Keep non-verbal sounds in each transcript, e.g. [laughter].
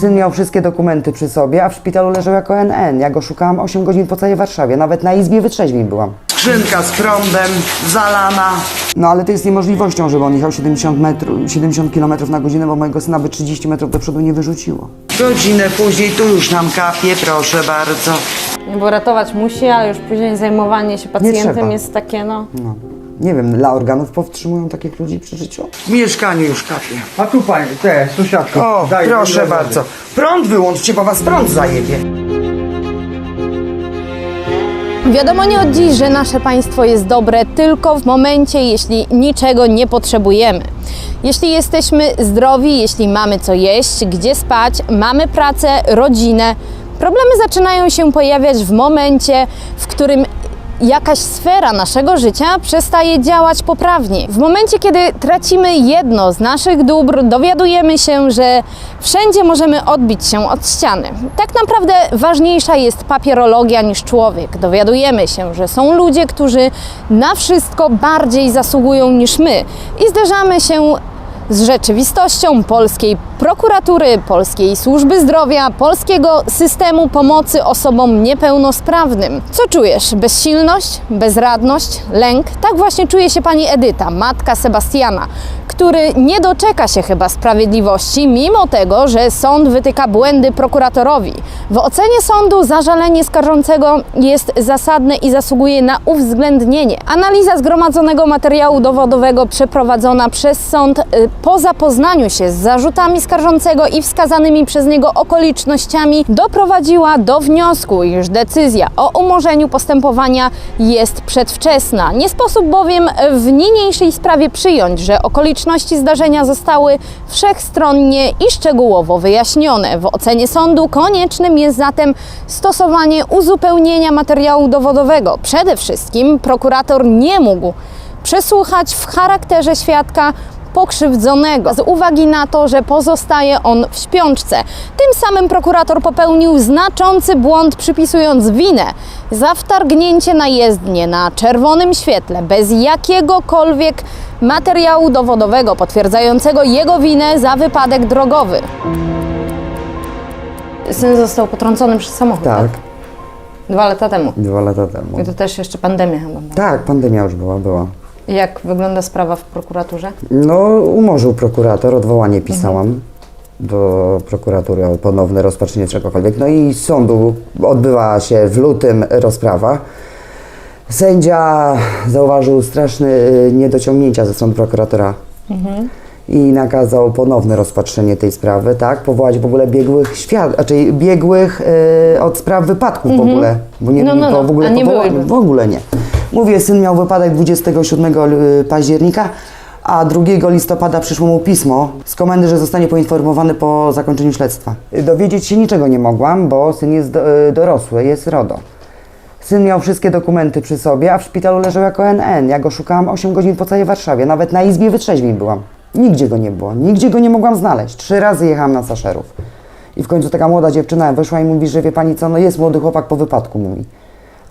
Syn miał wszystkie dokumenty przy sobie, a w szpitalu leżał jako NN. Ja go szukałam 8 godzin po całej Warszawie. Nawet na izbie wytrzeźwień byłam. Skrzynka z prądem, zalana. No ale to jest niemożliwością, żeby on jechał 70, metrów, 70 km na godzinę, bo mojego syna by 30 metrów do przodu nie wyrzuciło. Godzinę później tu już nam kapie, proszę bardzo. No Bo ratować musi, ale już później zajmowanie się trzeba. pacjentem jest takie, no. No. Nie wiem, dla organów powstrzymują takich ludzi przy życiu? W mieszkaniu już kapie. A tu pani, te, sąsiadko. O, daj, proszę daj, daj. bardzo. Prąd wyłączcie, bo was prąd zajebie. Wiadomo nie od dziś, że nasze państwo jest dobre tylko w momencie, jeśli niczego nie potrzebujemy. Jeśli jesteśmy zdrowi, jeśli mamy co jeść, gdzie spać, mamy pracę, rodzinę, problemy zaczynają się pojawiać w momencie, w którym jakaś sfera naszego życia przestaje działać poprawnie. W momencie, kiedy tracimy jedno z naszych dóbr, dowiadujemy się, że wszędzie możemy odbić się od ściany. Tak naprawdę ważniejsza jest papierologia niż człowiek. Dowiadujemy się, że są ludzie, którzy na wszystko bardziej zasługują niż my i zderzamy się z rzeczywistością polskiej prokuratury, polskiej służby zdrowia, polskiego systemu pomocy osobom niepełnosprawnym. Co czujesz? Bezsilność, bezradność, lęk? Tak właśnie czuje się pani Edyta, matka Sebastiana, który nie doczeka się chyba sprawiedliwości, mimo tego, że sąd wytyka błędy prokuratorowi. W ocenie sądu zażalenie skarżącego jest zasadne i zasługuje na uwzględnienie. Analiza zgromadzonego materiału dowodowego przeprowadzona przez sąd y, po zapoznaniu się z zarzutami skarżącego i wskazanymi przez niego okolicznościami doprowadziła do wniosku, iż decyzja o umorzeniu postępowania jest przedwczesna. Nie sposób bowiem w niniejszej sprawie przyjąć, że okoliczności zdarzenia zostały wszechstronnie i szczegółowo wyjaśnione. W ocenie sądu koniecznym jest zatem stosowanie uzupełnienia materiału dowodowego. Przede wszystkim prokurator nie mógł przesłuchać w charakterze świadka pokrzywdzonego z uwagi na to, że pozostaje on w śpiączce. Tym samym prokurator popełnił znaczący błąd przypisując winę za wtargnięcie na jezdnię na czerwonym świetle bez jakiegokolwiek materiału dowodowego potwierdzającego jego winę za wypadek drogowy. Syn został potrącony przez samochód. Tak, Dwa lata temu. dwa lata temu. I to też jeszcze pandemia chyba. była. Tak, pandemia już była, była. Jak wygląda sprawa w prokuraturze? No, umorzył prokurator, odwołanie pisałam do prokuratury o ponowne rozpatrzenie czegokolwiek. No i z sądu odbywa się w lutym rozprawa. Sędzia zauważył straszne y, niedociągnięcia ze strony prokuratora i nakazał ponowne rozpatrzenie tej sprawy, tak? Powołać w ogóle biegłych świat, raczej biegłych y, od spraw wypadków w ogóle. Bo nie, No, no, to no, w ogóle a nie w ogóle nie. Mówię, syn miał wypadek 27 y, października, a 2 listopada przyszło mu pismo z komendy, że zostanie poinformowany po zakończeniu śledztwa. Dowiedzieć się niczego nie mogłam, bo syn jest y, dorosły, jest RODO. Syn miał wszystkie dokumenty przy sobie, a w szpitalu leżał jako NN. Ja go szukałam 8 godzin po całej Warszawie. Nawet na izbie wytrzeźwień byłam. Nigdzie go nie było. Nigdzie go nie mogłam znaleźć. Trzy razy jechałam na Saszerów. I w końcu taka młoda dziewczyna wyszła i mówi, że wie pani co, no jest młody chłopak po wypadku, mówi.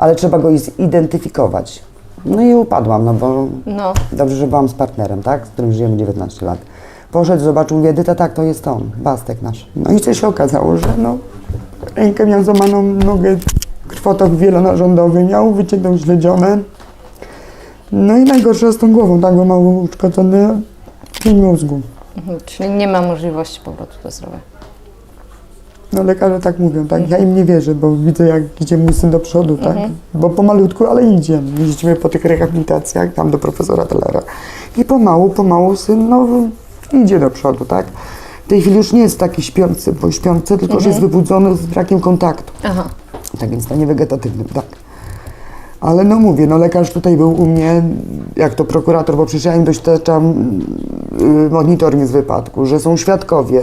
Ale trzeba go zidentyfikować. No i upadłam, no bo No. dobrze, że byłam z partnerem, tak? Z którym żyjemy 19 lat. Poszedł, zobaczył, mówi, Edyta, tak, to jest on, Bastek nasz. No i co się okazało, że no, rękę miał złamaną, nogę, krwotok wielonarządowy miał, wyciętą śledzionę. No i najgorsze z tą głową, tak, bo mało uszkodzony pięć mózgu. Mhm, Czyli nie ma możliwości powrotu do zdrowia. No lekarze tak mówią, tak? Ja im nie wierzę, bo widzę jak idzie mój syn do przodu, tak? Bo pomalutku, ale idzie. Jeździmy po tych rehabilitacjach tam do profesora Tellera. I pomału, pomału syn, no, idzie do przodu, tak? W tej chwili już nie jest taki śpiący, bo śpiący, tylko że jest wybudzony z brakiem kontaktu. Aha. Tak więc stanie wegetatywnym, tak. Ale no mówię, no lekarz tutaj był u mnie, jak to prokurator, bo przecież ja im dostarczam y, monitoring z wypadku, że są świadkowie,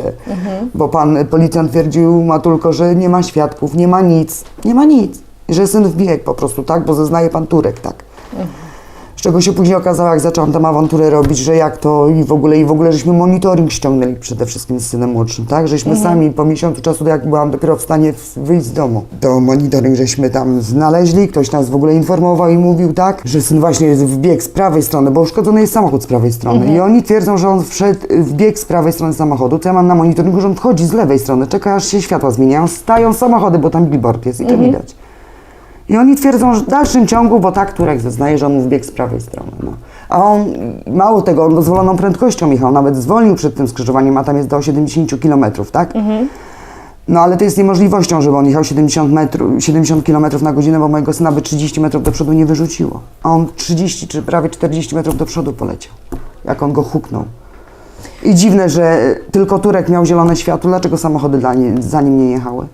bo pan policjant twierdził Matulko, że nie ma świadków, nie ma nic, nie ma nic. Że syn wbiegł po prostu, tak, bo zeznaje pan Turek, tak. Z czego się później okazało, jak zaczęłam tam awanturę robić, że jak to i w ogóle, i w ogóle żeśmy monitoring ściągnęli przede wszystkim z synem młodszym, tak? Żeśmy sami po miesiącu czasu, jak byłam dopiero w stanie w- wyjść z domu, to monitoring żeśmy tam znaleźli, ktoś nas w ogóle informował i mówił tak, że syn właśnie wbiegł z prawej strony, bo uszkodzony jest samochód z prawej strony. I oni twierdzą, że on wszedł, wbiegł z prawej strony samochodu, to ja mam na monitoringu, że on wchodzi z lewej strony, czeka aż się światła zmieniają, stają samochody, bo tam billboard jest i to widać. I oni twierdzą, że w dalszym ciągu, bo tak Turek zeznaje, że on mu wbiegł z prawej strony. No. A on, mało tego, on dozwoloną prędkością jechał, nawet zwolnił przed tym skrzyżowaniem, a tam jest do 70 km, tak? No ale to jest niemożliwością, żeby on jechał 70, metrów, 70 km na godzinę, bo mojego syna by 30 metrów do przodu nie wyrzuciło. A on 30 czy prawie 40 metrów do przodu poleciał, jak on go huknął. I dziwne, że tylko Turek miał zielone światło, dlaczego samochody dla nie, za nim nie jechały?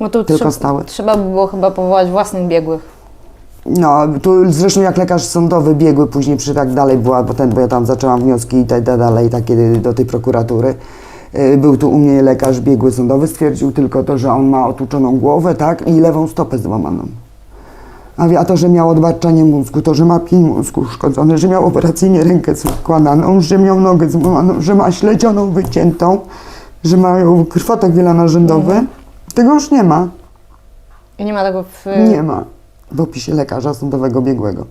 Bo tu Tylko trze- stałe. trzeba by było chyba powołać własnych biegłych. No, tu zresztą jak lekarz sądowy biegły później przy tak dalej była, bo, ten, bo ja tam zaczęłam wnioski i tak dalej, takie do tej prokuratury. Yy, Był tu u mnie lekarz biegły sądowy, stwierdził tylko to, że on ma otłuczoną głowę, tak, i lewą stopę złamaną. A, wie- a to, że miał odbarczanie mózgu, to, że ma pień mózgu uszkodzony, że miał operacyjnie rękę składaną, że miał nogę złamaną, że ma śledzioną wyciętą, że mają krwotok wielonarzędowy, tego już nie ma. I nie ma tego w... Nie ma w opisie lekarza sądowego biegłego.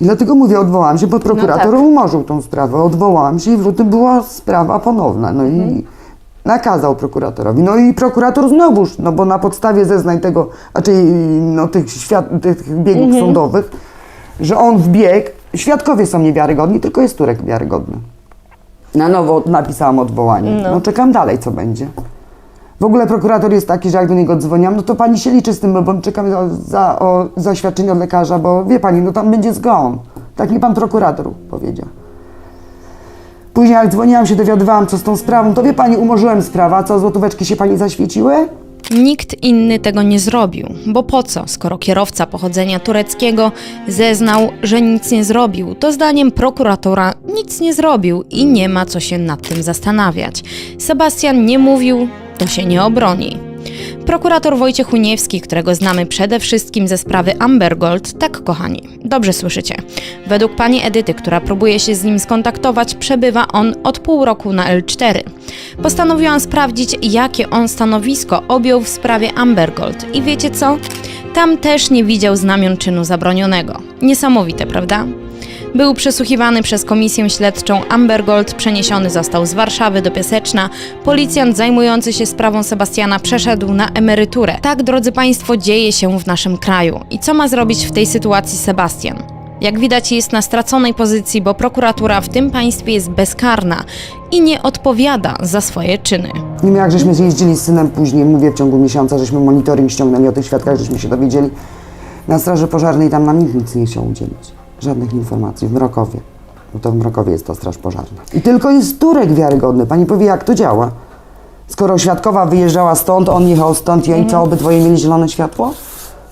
I dlatego mówię, odwołałam się, bo prokurator tak. umorzył tą sprawę. Odwołałam się i w lutym była sprawa ponowna. No i nakazał prokuratorowi. No i prokurator znowuż, no bo na podstawie zeznań tego, znaczy no, tych, świad- tych biegłów sądowych, że on wbiegł, świadkowie są niewiarygodni, tylko jest Turek wiarygodny. Na nowo napisałam odwołanie. No. czekam dalej, co będzie. W ogóle prokurator jest taki, że jak do niego dzwoniłam, no to pani się liczy z tym, bo czekamy za, za, o zaświadczenie od lekarza, bo wie pani, no tam będzie zgon. Tak mi pan prokurator powiedział. Później jak dzwoniłam się, dowiadywałam, co z tą sprawą, to wie pani, umorzyłem sprawę, a co, złotóweczki się pani zaświeciły? Nikt inny tego nie zrobił, bo po co, skoro kierowca pochodzenia tureckiego zeznał, że nic nie zrobił, to zdaniem prokuratora nic nie zrobił i nie ma co się nad tym zastanawiać. Sebastian nie mówił, to się nie obroni. Prokurator Wojciech Uniewski, którego znamy przede wszystkim ze sprawy Amber Gold, tak kochani, dobrze słyszycie. Według pani Edyty, która próbuje się z nim skontaktować, przebywa on od pół roku na L4. Postanowiłam sprawdzić, jakie on stanowisko objął w sprawie Amber Gold i wiecie co? Tam też nie widział znamion czynu zabronionego. Niesamowite, prawda? Był przesłuchiwany przez komisję śledczą Amber Gold, przeniesiony został z Warszawy do Piaseczna. Policjant zajmujący się sprawą Sebastiana przeszedł na emeryturę. Tak, drodzy Państwo, dzieje się w naszym kraju. I co ma zrobić w tej sytuacji Sebastian? Jak widać, jest na straconej pozycji, bo prokuratura w tym państwie jest bezkarna i nie odpowiada za swoje czyny. Nie wiem, jak żeśmy jeździli z synem później, mówię, w ciągu miesiąca, żeśmy monitoring ściągnęli o tych świadkach, żeśmy się dowiedzieli. Na Straży Pożarnej tam nam nikt nic nie chciał udzielić. Żadnych informacji. W Mrokowie. Bo to w Mrokowie jest ta Straż Pożarna. I tylko jest Turek wiarygodny. Pani powie, jak to działa? Skoro świadkowa wyjeżdżała stąd, on jechał stąd i oni co, obydwoje mieli zielone światło?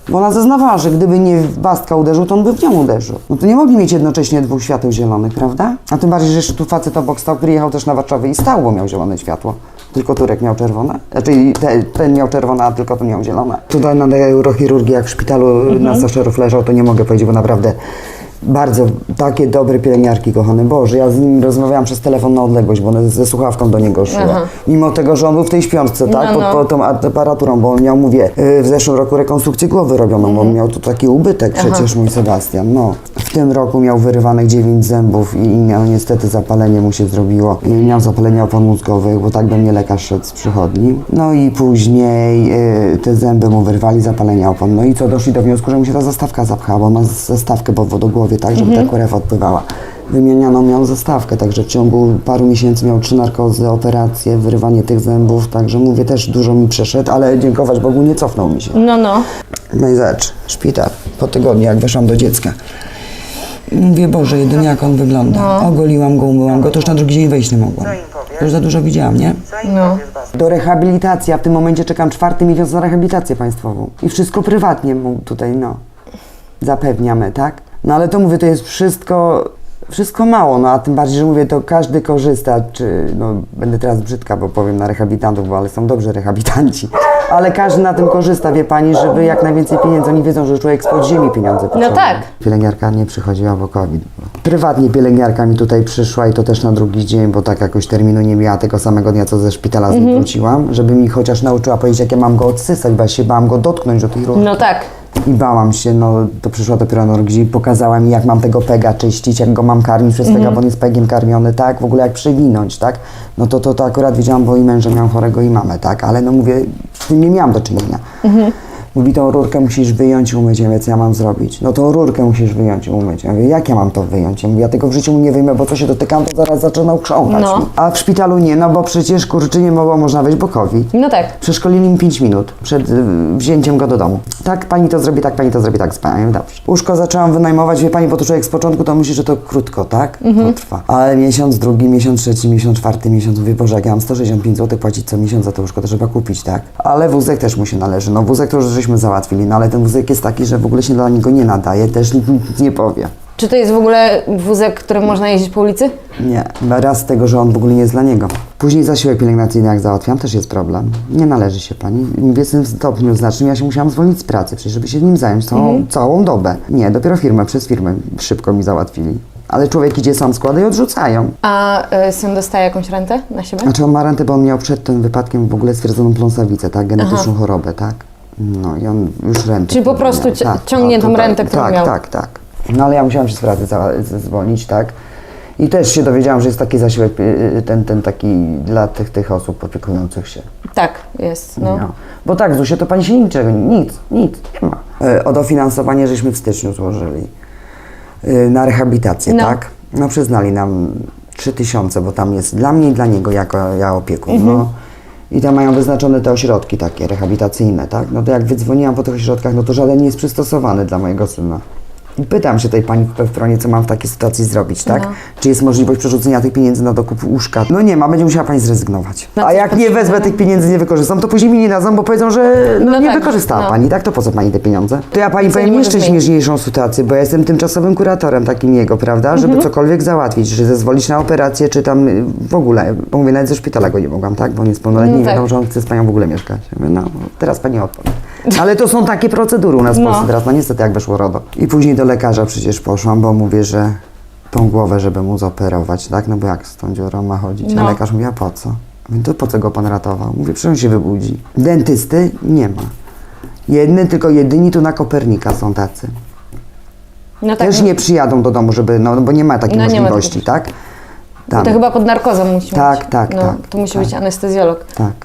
Bo ona zeznawała, że gdyby nie w Bastka uderzył, to on by w nią uderzył. No to nie mogli mieć jednocześnie dwóch świateł zielonych, prawda? A tym bardziej, że jeszcze tu facet obok stał, który jechał też na Warszawę i stał, bo miał zielone światło. Tylko Turek miał czerwone. Znaczy te, ten miał czerwone, a tylko ten miał zielone. Tutaj na neurochirurgii, jak w szpitalu na Saszerów leżał, to nie mogę powiedzieć, bo naprawdę bardzo takie dobre pielęgniarki, kochany Boże. Ja z nim rozmawiałam przez telefon na odległość, bo ona ze słuchawką do niego szła. Aha. Mimo tego, że on był w tej śpiączce, tak? No, no. Pod, pod tą aparaturą, bo on miał, mówię, y, w zeszłym roku rekonstrukcję głowy robioną, bo on miał tu taki ubytek przecież, mój Sebastian, no. W tym roku miał wyrywanych 9 zębów i miał niestety zapalenie mu się zrobiło. I miał zapalenie opon mózgowych, bo tak do mnie lekarz szedł z przychodni. No i później y, te zęby mu wyrwali, zapalenie opon. No i co, doszli do wniosku, że mu się ta zastawka zapchała, bo on ma zastawkę po wodogłowie, tak, żeby ta krew odpływała. Wymienianą miał zastawkę, także w ciągu paru miesięcy miał trzy narkozy, operacje, wyrywanie tych zębów, także mówię, też dużo mi przeszedł, ale dziękować Bogu nie cofnął mi się. No, no. No i zobacz, szpital, po tygodniu jak weszłam do dziecka. Mówię, Boże, jedynie jak on wygląda. Ogoliłam go, umyłam go, to już na drugi dzień wejść nie mogłam. To już za dużo widziałam, nie? No. Do rehabilitacji, a w tym momencie czekam czwarty miesiąc na rehabilitację państwową. I wszystko prywatnie mu tutaj, no, zapewniamy, tak? No ale to mówię, to jest wszystko Wszystko mało, no a tym bardziej, że mówię, to każdy korzysta, czy, no będę teraz brzydka, bo powiem na rehabilitantów, bo ale są dobrzy rehabilitanci, ale każdy na tym korzysta, wie pani, żeby jak najwięcej pieniędzy, oni wiedzą, że człowiek z podziemi pieniądze potrzebuje. tak. Pielęgniarka nie przychodziła, bo COVID. był. Prywatnie pielęgniarka mi tutaj przyszła i to też na drugi dzień, bo tak jakoś terminu nie miała tego samego dnia, co ze szpitala z nim wróciłam, żeby mi chociaż nauczyła powiedzieć, jak ja mam go odsysać, bo ja się bałam go dotknąć do tej rury. No tak. I bałam się, no to przyszła dopiero gdzie pokazała mi, jak mam tego pega czyścić, jak go mam karmić przez pega, bo on jest pegiem karmiony, tak, w ogóle jak przewinąć, tak. No to, to, to akurat wiedziałam, bo i męża miałam chorego i mamę, tak, ale no mówię, z tym nie miałam do czynienia. Mówi, tą rurkę musisz wyjąć i umyć. Ja mówię, co ja mam zrobić? No tą rurkę musisz wyjąć i umyć. Ja mówię, jak ja mam to wyjąć? Ja mówię, ja tego w życiu nie wyjmę, bo co się dotykam, to zaraz zaczynał krzątać. No. mi. A w szpitalu nie, no bo przecież kurczy nie mogło można wejść, bo COVID. No tak. Przeszkolili mi 5 minut przed y, wzięciem go do domu. Tak, pani to zrobi, tak, pani to zrobi, tak, z panią. Dobrze. Łóżko zaczęłam wynajmować, wie pani, bo to człowiek z początku to myśli, że to krótko, tak? To trwa. Ale miesiąc, drugi, miesiąc, trzeci, miesiąc, czwarty miesiąc, mówię, Boże, jak ja mam 165 zł płacić co miesiąc za to łóżko, to trzeba kupić, tak? Ale wózek też mu się należy. No wózek to już żeśmy załatwili, no ale ten wózek jest taki, że w ogóle się dla niego nie nadaje, też nic nie powie. Czy to jest w ogóle wózek, którym można jeździć po ulicy? Nie, raz z tego, że on w ogóle nie jest dla niego. Później zasiłek pielęgnacyjny jak załatwiam, też jest problem. Nie należy się pani. W jestem stopniu znacznym, ja się musiałam zwolnić z pracy, przecież żeby się nim zająć całą, całą dobę. Nie, dopiero firmę, przez firmę szybko mi załatwili. Ale człowiek idzie sam składa i odrzucają. A y, syn dostaje jakąś rentę na siebie? Znaczy on ma rentę, bo on miał przed tym wypadkiem w ogóle stwierdzoną pląsawicę, tak? Genetyczną chorobę, tak? No i on już rentę. Czyli po prostu miał, cia- ciągnie tą tutaj- rentę, którą tak, miał. Tak, tak, No ale ja musiałam się z pracy zwolnić, tak? I też się dowiedziałam, że jest taki zasiłek, y, y, ten, ten taki dla tych, tych osób opiekujących się. Tak, jest. No. No. Bo tak, Zusie, to pani się niczego, nic, nic, nie ma. E, o dofinansowanie żeśmy w styczniu złożyli e, na rehabilitację, No. tak? No przyznali nam 3000, bo tam jest dla mnie i dla niego jako ja opiekun, Mhm. no. I tam mają wyznaczone te ośrodki takie rehabilitacyjne, tak? No to jak wydzwoniłam po tych ośrodkach, no to żaden nie jest przystosowany dla mojego syna. I pytam się tej pani w stronie, co mam w takiej sytuacji zrobić, tak? No. Czy jest możliwość przerzucenia tych pieniędzy na dokup łóżka? No nie ma, będzie musiała pani zrezygnować. Na A jak nie wezmę no. tych pieniędzy, nie wykorzystam, to później mi nie dadzą, bo powiedzą, że no, No nie tak, wykorzystała no. pani, tak? To po co pani te pieniądze? To ja pani Co powiem nie jeszcze może zmienić. śmieszniejszą sytuację, bo ja jestem tymczasowym kuratorem takim jego, prawda? Mhm. Żeby cokolwiek załatwić, czy zezwolić na operację, czy tam y, w ogóle, bo mówię, nawet ze szpitala go nie mogłam, tak? Bo on jest pełnoletni No i tak. wiadomo, że on chce z panią w ogóle mieszkać. Ja mówię, no, teraz pani odpowie. [laughs] Ale to są takie procedury u nas w No. Polsce teraz, no niestety jak weszło RODO. I później do lekarza przecież poszłam, bo mówię, że tą głowę, żeby mu zoperować, tak? No bo jak z tą dziurą ma chodzić? A No. lekarz mówi, a po co? Mówię, to po co go pan ratował? Mówię, przecież on się wybudzi. Dentysty nie ma. Jedny, tylko jedyni tu na Kopernika są tacy. No tak. Też nie przyjadą do domu, żeby, no bo nie ma takiej No nie ma możliwości, tak? Tam, To chyba pod narkozą musi Tak, być. tak, no, tak, To musi tak. być anestezjolog. tak.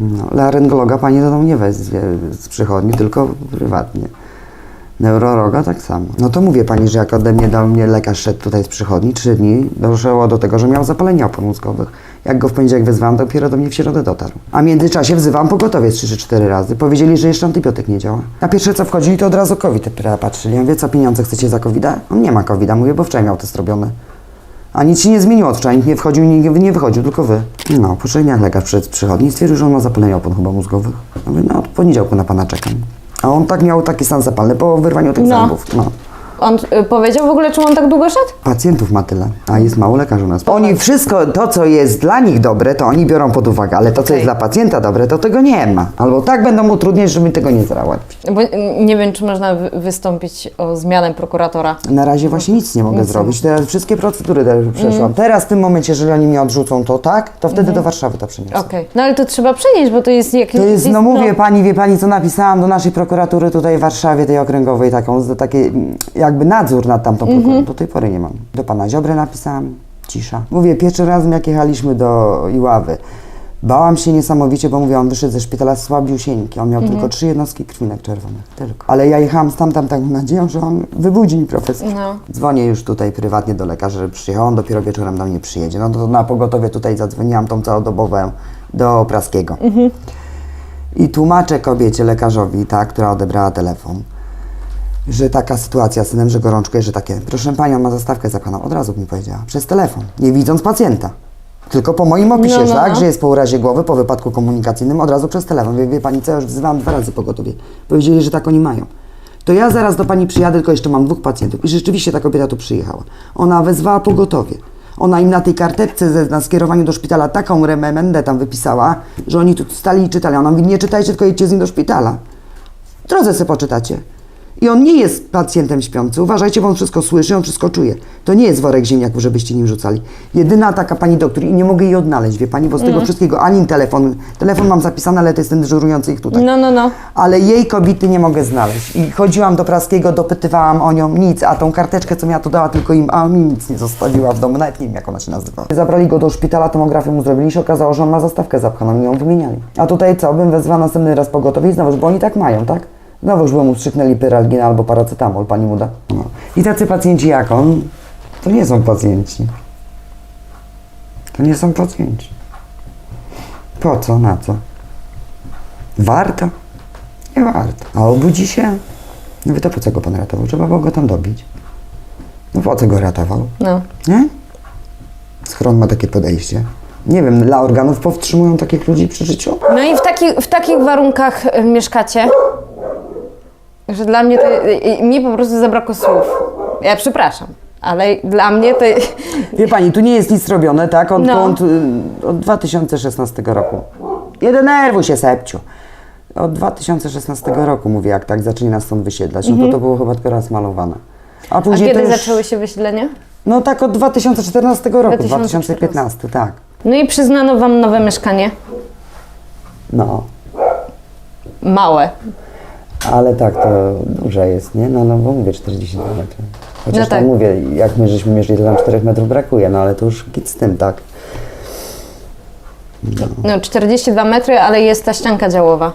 No, laryngologa pani do domu nie weźmie z przychodni, tylko prywatnie. Neurologa tak samo. No to mówię pani, że jak ode mnie do mnie lekarz szedł tutaj z przychodni, trzy dni, doszło do tego, że miał zapalenie opon mózgowych. Jak go w poniedziałek wezwałam, to dopiero do mnie w środę dotarł. A w międzyczasie wzywam pogotowie 3 czy 4 razy. Powiedzieli, że jeszcze antybiotyk nie działa. A pierwsze co wchodzili, to od razu COVID patrzyli. Ja mówię, co pieniądze chcecie za covid -a? On nie ma covid -a. mówię, bo wczoraj miał test robiony. A nic się nie zmieniło od wczoraj, nikt nie wchodził, nikt nie wychodził, tylko wy. No, po trzech dniach lekarz przed przychodni stwierdził, że on ma zapalenie opon chyba mózgowych. Ja mówię, no od poniedziałku na pana czekam. A on tak miał taki stan zapalny po wyrwaniu tych No. zębów. No. On y, powiedział w ogóle, czemu on tak długo szedł? Pacjentów ma tyle, a jest mało lekarzy u nas. Oni wszystko, to co jest dla nich dobre, to oni biorą pod uwagę, ale to co Okej. jest dla pacjenta dobre, to tego nie ma. Albo tak będą utrudniać, żeby tego nie załatwić. Bo y, nie wiem, czy można wy- wystąpić o zmianę prokuratora. Na razie właśnie nic nie mogę Nic zrobić. Teraz wszystkie procedury przeszłam. Mhm. Teraz w tym momencie, jeżeli oni mnie odrzucą, to tak, to wtedy do Warszawy to przyniosę. Okej. No ale to trzeba przenieść, bo to jest jakieś... To jest, no mówię pani, wie pani, co napisałam do naszej prokuratury tutaj w Warszawie, tej okręgowej, taką, z- taki mm, jakby nadzór nad tamtą prokuraturą. Do tej pory nie mam. Do pana Ziobry napisałam, cisza. Mówię, pierwszy raz jak jechaliśmy do Iławy, bałam się niesamowicie, bo mówię, on wyszedł ze szpitala słabiusieńki, on miał tylko trzy jednostki krwinek czerwonych, tylko. Ale ja jechałam stamtąd taką nadzieją, że on wybudzi mi profesor. No. Dzwonię już tutaj prywatnie do lekarza, żeby przyjechał, on dopiero wieczorem do mnie przyjedzie. No to na pogotowie tutaj zadzwoniłam tą całodobową do Praskiego. I tłumaczę kobiecie, lekarzowi, ta, która odebrała telefon, że taka sytuacja z synem, że gorączkuje, że takie, proszę panią, ma zastawkę za paną, od razu mi powiedziała, przez telefon, nie widząc pacjenta. Tylko po moim opisie, No, no, tak, no. że jest po urazie głowy, po wypadku komunikacyjnym, od razu przez telefon. Wie, wie pani co, ja już wzywałam dwa razy pogotowie. Powiedzieli, że tak oni mają. to ja zaraz do pani przyjadę, tylko jeszcze mam dwóch pacjentów. I rzeczywiście ta kobieta tu przyjechała. Ona wezwała pogotowie. Ona im na tej karteczce ze, na skierowaniu do szpitala taką remendę tam wypisała, że oni tu stali i czytali. Ona mówi, nie czytajcie, tylko jedźcie z nim do szpitala. W drodze sobie poczytacie. I on nie jest pacjentem śpiący. Uważajcie, bo on wszystko słyszy, on wszystko czuje. To nie jest worek ziemniaków, żebyście nim rzucali. Jedyna taka pani doktor i nie mogę jej odnaleźć, wie pani, bo z tego wszystkiego ani telefon. Telefon mam zapisany, ale to jest ten dyżurujący ich tutaj. No, no, no. Ale jej kobiety nie mogę znaleźć. I chodziłam do Praskiego, dopytywałam o nią, nic, a tą karteczkę, co miała, to dała tylko im, a mi nic nie zostawiła w domu, nawet nie wiem, jak ona się nazywa. Zabrali go do szpitala, tomografię mu zrobili się okazało, że on ma zastawkę zapchaną i ją wymieniali. A tutaj co, bym wezwała następny raz pogotowie i znowu, bo oni tak mają, tak? Znowu by mu strzyknęli pyralginę albo paracetamol, pani mu da. No. I tacy pacjenci jak on, to nie są pacjenci. To nie są pacjenci. Po co, na co? Warto? Nie warto. A obudzi się? No to po co go pan ratował? Trzeba było go tam dobić. No po co go ratował? no. Nie? Schron ma takie podejście. Nie wiem, dla organów powstrzymują takich ludzi przy życiu? No i w, taki, w takich warunkach y, mieszkacie, że dla mnie to, mi po prostu zabrakło słów. Ja przepraszam, ale dla mnie to... [laughs] Wie pani, tu nie jest nic robione, tak? Od, No. od, od 2016 roku. Nie denerwuj się, Sepciu. Od 2016 roku mówię, jak tak zaczęli nas stąd wysiedlać. No to to było chyba tylko raz malowane. A Mhm. A później kiedy to już, zaczęły się wysiedlenia? No tak od 2014 roku, 2014. 2015, tak. No i przyznano wam nowe mieszkanie. No. Małe. Ale tak, to duże jest, nie? No, no bo mówię 42 metry. Chociaż No tak. tam mówię, jak my żeśmy mierzyli, to tam 4 metrów brakuje, no ale to już kit z tym, tak? No 42 metry, ale jest ta ścianka działowa.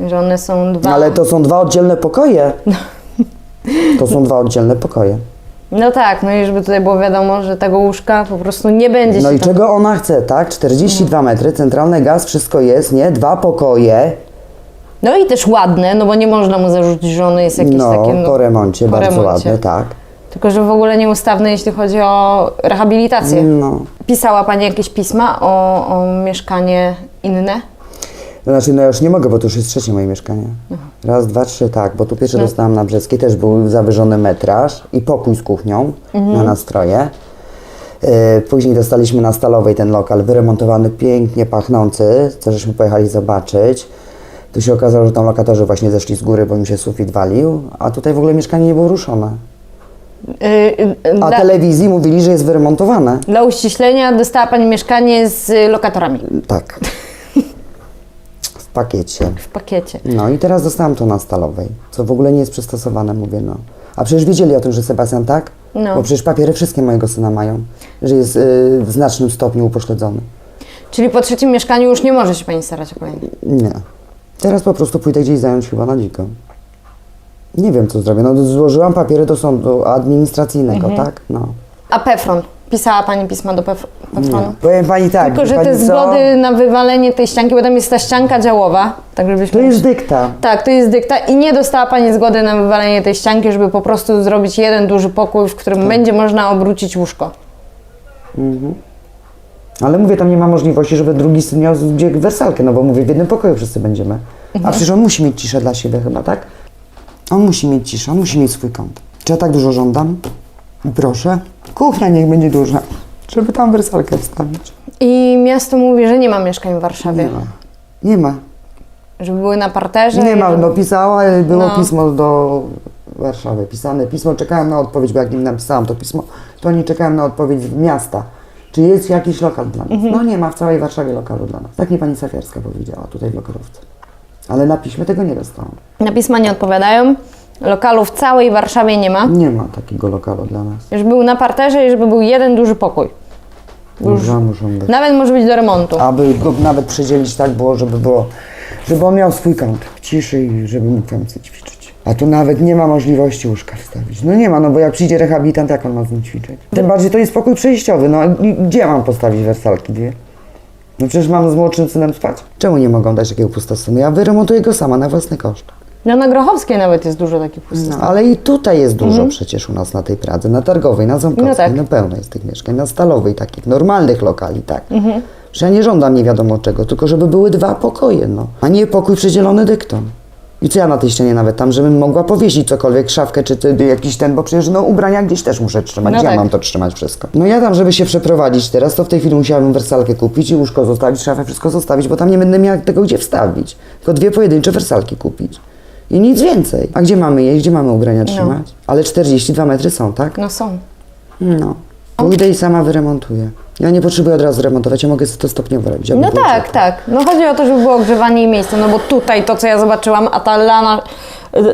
Że one są dwa... Ale to są dwa oddzielne pokoje. [laughs] To są dwa oddzielne pokoje. No tak, no i żeby tutaj było wiadomo, że tego łóżka po prostu nie będzie No i tam... czego ona chce, tak? 42 metry, centralny gaz, wszystko jest, nie? Dwa pokoje, No i też ładne, no bo nie można mu zarzucić, że ono jest jakieś no, takie... No, po remoncie, po bardzo remoncie. ładne, tak. Tylko, że w ogóle nieustawne, jeśli chodzi o rehabilitację. No. Pisała Pani jakieś pisma o, o mieszkanie inne? To znaczy, no ja już nie mogę, bo to już jest trzecie moje mieszkanie. Raz, dwa, trzy, tak, bo tu pierwsze No. dostałam na Brzeskiej, też był zawyżony metraż i pokój z kuchnią Mhm. na nastroje. Yy, Później dostaliśmy na Stalowej ten lokal, wyremontowany, pięknie pachnący, co żeśmy pojechali zobaczyć. Tu się okazało, że tam lokatorzy właśnie zeszli z góry, bo im się sufit walił, a tutaj w ogóle mieszkanie nie było ruszone. Yy, yy, A dla, telewizji mówili, że jest wyremontowane. dla uściślenia dostała Pani mieszkanie z lokatorami Tak. W pakiecie. w pakiecie. No i teraz dostałam to na Stalowej, co w ogóle nie jest przystosowane, mówię, no. A przecież wiedzieli o tym, że Sebastian tak? No. Bo przecież papiery wszystkie mojego syna mają, że jest y, w znacznym stopniu upośledzony. Czyli po trzecim mieszkaniu już nie może się Pani starać o kolejne. Nie. Teraz po prostu pójdę gdzieś zająć chyba na dziko. Nie wiem, co zrobię. No złożyłam papiery do sądu administracyjnego, Mhm. tak? No. A Pefron? Pisała Pani pisma do Pef- Pefronu? Powiem pani tak, Tylko, że pani te co? zgody na wywalenie tej ścianki, bo tam jest ta ścianka działowa, tak żebyśmy... To jest dykta. Tak, to jest dykta i nie dostała Pani zgody na wywalenie tej ścianki, żeby po prostu zrobić jeden duży pokój, w którym będzie można obrócić łóżko. Ale mówię, tam nie ma możliwości, żeby drugi syn miał gdzie wersalkę, no bo mówię, w jednym pokoju wszyscy będziemy. A przecież on musi mieć ciszę dla siebie chyba, tak? On musi mieć ciszę, on musi mieć swój kąt. Czy ja tak dużo żądam? Proszę. Kuchnia niech będzie duża, żeby tam wersalkę wstawić. I miasto mówi, że nie ma mieszkań w Warszawie. Nie ma. Nie ma. Żeby były na parterze. Nie ma, żeby- no pisała, y, było No. pismo do Warszawy, pisane pismo, czekałem na odpowiedź, bo jak im napisałam to pismo, to oni czekają na odpowiedź miasta. Czy jest jakiś lokal dla nas? Mhm. No nie ma w całej Warszawie lokalu dla nas. Tak mi pani Safiarska powiedziała tutaj w lokalówce. Ale na piśmie tego nie dostałam. Na pisma nie odpowiadają. Lokalu w całej Warszawie nie ma. Nie ma takiego lokalu dla nas. Żeby był na parterze i żeby był jeden duży pokój. Dwa muszą być. Nawet może być do remontu. Aby go nawet przedzielić tak było, żeby było, żeby on miał swój kąt w ciszy i żeby mógł tam sobie ćwiczyć. A tu nawet nie ma możliwości łóżka wstawić. No nie ma, no bo jak przyjdzie rehabilitant, jak on ma z nim ćwiczyć? Tym bardziej to jest pokój przejściowy, no i gdzie mam postawić wersalki dwie? No przecież mam z młodszym synem spać. Czemu nie mogą dać takiego pustostanu? Ja wyremontuję go sama na własny koszt. No na Grochowskiej nawet jest dużo takich pustych. No, ale i tutaj jest dużo przecież u nas na tej Pradze, na Targowej, na Ząbkowskiej, No tak. no pełno jest tych mieszkań, na Stalowej, takich normalnych lokali, tak. Że ja nie żądam nie wiadomo czego, tylko żeby były dwa pokoje, no. A nie pokój przydzielony dyktą. I co ja na tej ścianie nawet tam, żebym mogła powiesić cokolwiek, szafkę czy ty, jakiś ten, bo przecież no ubrania gdzieś też muszę trzymać. No Gdzie tak. ja mam to trzymać wszystko? No ja tam, żeby się przeprowadzić teraz, to w tej chwili musiałabym wersalkę kupić i łóżko zostawić, szafę, wszystko zostawić, bo tam nie będę miała tego gdzie wstawić. Tylko dwie pojedyncze wersalki kupić. I nic więcej. A gdzie mamy jeść, gdzie mamy ubrania trzymać? Ale 42 metry są, tak? No są. No. Pójdę i sama wyremontuję. Ja nie potrzebuję od razu remontować, ja mogę to stopniowo robić. aby No było tak, ciepło. tak. No chodzi o to, żeby było ogrzewanie i miejsce, no bo tutaj to, co ja zobaczyłam, a ta lana,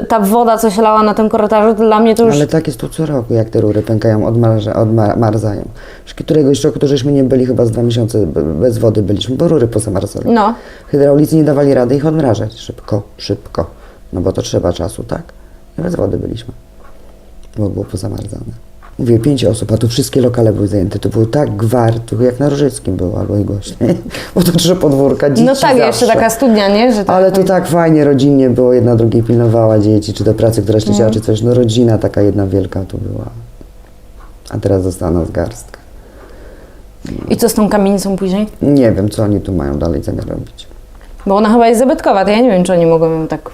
ta woda, co się lała na tym korytarzu, to dla mnie to już... Ale tak jest tu co roku, jak te rury pękają, odmarza, odmarzają. Już któregoś roku to żeśmy nie byli chyba z dwa miesiące be- bez wody byliśmy, bo rury pozamarzali. No. Hydraulicy nie dawali rady ich odmrażać szybko, szybko. No bo to trzeba czasu, tak? I bez wody byliśmy, bo było pozamarzane. Mówię, pięć osób, a tu wszystkie lokale były zajęte. To był tak gwar, tu jak na Rożyckim było, albo i głośniej. [laughs] Bo to trzy podwórka, dzieci No tak, zawsze. jeszcze taka studnia, nie? Że tak Ale to tak fajnie, rodzinnie było, jedna drugiej pilnowała dzieci, czy do pracy, która Mhm. leciała, czy coś. No rodzina taka jedna wielka tu była. A teraz została nas garstka. I co z tą kamienicą później? Nie wiem, co oni tu mają dalej zamiar robić. Bo ona chyba jest zabytkowa, to ja nie wiem, czy oni mogą ją tak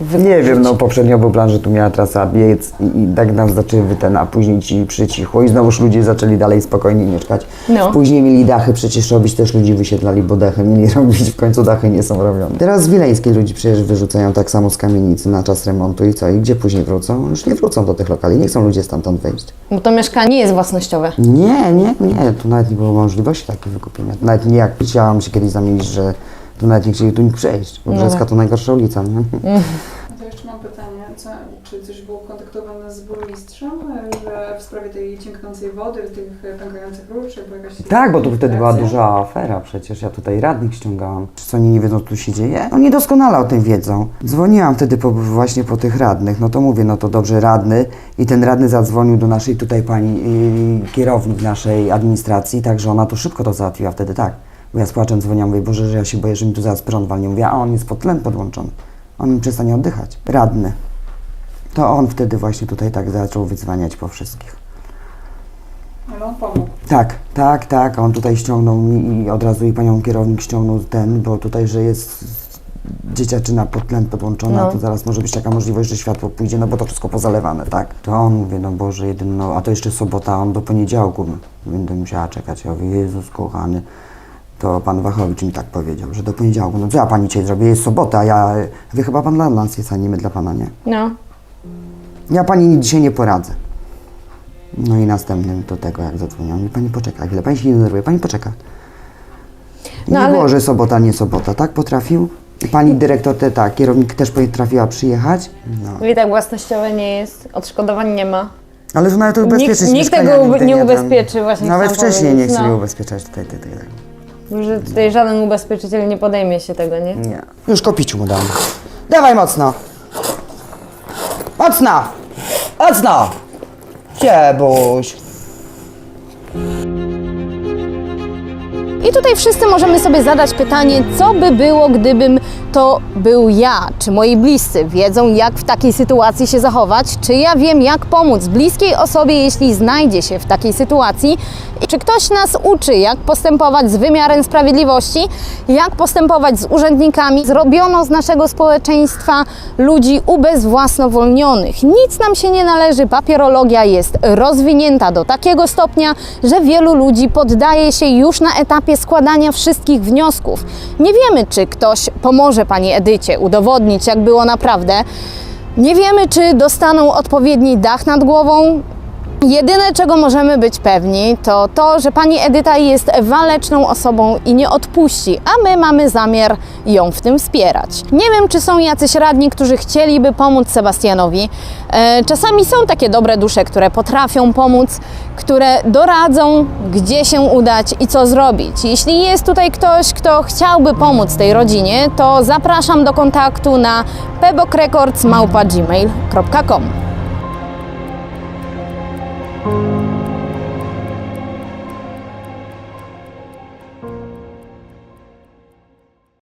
Nie wiem, no poprzednio był plan, że tu miała trasa biec i, i tak nas zaczęły ten, a później ci przycichło i znowuż ludzie zaczęli dalej spokojnie mieszkać. No. Później mieli dachy przecież robić, też ludzi wysiedlali, bo dachy mieli [laughs] robić, w końcu dachy nie są robione. Teraz z Wileńskiej ludzi przecież wyrzucają tak samo z kamienicy na czas remontu i co? I gdzie później wrócą? Już nie wrócą do tych lokali, nie chcą ludzie stamtąd wyjść. Bo to mieszkanie jest własnościowe. Nie, nie, nie, tu nawet nie było możliwości takiej wykupienia. Nawet nie jak chciałam się kiedyś zamienić, że tu nawet nie chcieli tu nikt przejść, bo No Brzeska tak. to najgorsza ulica, nie? [laughs] To jeszcze mam pytanie, co, czy coś było kontaktowane z burmistrzem, że w sprawie tej ciągnącej wody, tych pękających rur, czy była jakaś... Tak, bo tu wtedy była reakcja? duża afera przecież, ja tutaj radnych ściągałam. Czy co oni nie wiedzą, co tu się dzieje? Oni doskonale o tym wiedzą. Dzwoniłam wtedy po, właśnie po tych radnych, no to mówię, no to dobrze radny i ten radny zadzwonił do naszej tutaj pani yy, kierownik naszej administracji, także ona to szybko to załatwiła wtedy, tak. Bo ja z płaczem dzwoniłam, mówię, Boże, że ja się boję, że mi tu zaraz prąd walnie. Mówię, a on jest pod tlen podłączony. On mi przestanie oddychać. Radny. To on wtedy właśnie tutaj tak zaczął wyzwaniać po wszystkich. Ale on pomógł. Tak, tak, tak. On tutaj ściągnął mi i od razu i panią kierownik ściągnął ten, bo tutaj, że jest dzieciaczyna pod tlen podłączona, No. to zaraz może być taka możliwość, że światło pójdzie, no bo to wszystko pozalewane, tak? To on mówi, no Boże, jedyny, no a to jeszcze sobota, on do poniedziałku będę musiała czekać. Ja mówię, Jezus kochany. To pan Wachowicz mi tak powiedział, że do poniedziałku. No co ja pani dzisiaj zrobię? Jest sobota, ja... Wy chyba pan dla nas jest, a nie my dla pana, nie? No. Ja pani dzisiaj nie poradzę. No i następnym do tego, jak zadzwoniłam, mi pani poczeka chwilę, pani się nie denerwuje, pani poczeka. I No nie ale- było, że sobota, nie sobota, tak potrafił? I pani dyrektor, te, tak, kierownik też potrafiła przyjechać. No. I tak własnościowe nie jest, odszkodowań nie ma. Ale to nawet Nikt- ubezpieczyć nikt mieszkania tego nigdy nie ubezpieczy, właśnie Nawet chciałam wcześniej nie powiedzieć, chcieli no. ubezpieczać tutaj, tutaj, tutaj. Że tutaj żaden ubezpieczyciel nie podejmie się tego, nie? Nie. Już kopiciu mu dam. Dawaj mocno. Mocno. Mocno. Ciebuś. I tutaj wszyscy możemy sobie zadać pytanie, co by było, gdybym to był ja, czy moi bliscy wiedzą, jak w takiej sytuacji się zachować, czy ja wiem, jak pomóc bliskiej osobie, jeśli znajdzie się w takiej sytuacji, i czy ktoś nas uczy, jak postępować z wymiarem sprawiedliwości, jak postępować z urzędnikami. Zrobiono z naszego społeczeństwa ludzi ubezwłasnowolnionych. Nic nam się nie należy, papierologia jest rozwinięta do takiego stopnia, że wielu ludzi poddaje się już na etapie składania wszystkich wniosków. Nie wiemy, czy ktoś pomoże pani Edycie udowodnić, jak było naprawdę. Nie wiemy, czy dostaną odpowiedni dach nad głową. Jedyne, czego możemy być pewni, to to, że pani Edyta jest waleczną osobą i nie odpuści, a my mamy zamiar ją w tym wspierać. Nie wiem, czy są jacyś radni, którzy chcieliby pomóc Sebastianowi. E, czasami są takie dobre dusze, które potrafią pomóc, które doradzą, gdzie się udać i co zrobić. Jeśli jest tutaj ktoś, kto chciałby pomóc tej rodzinie, to zapraszam do kontaktu na pebokrecords.gmail.com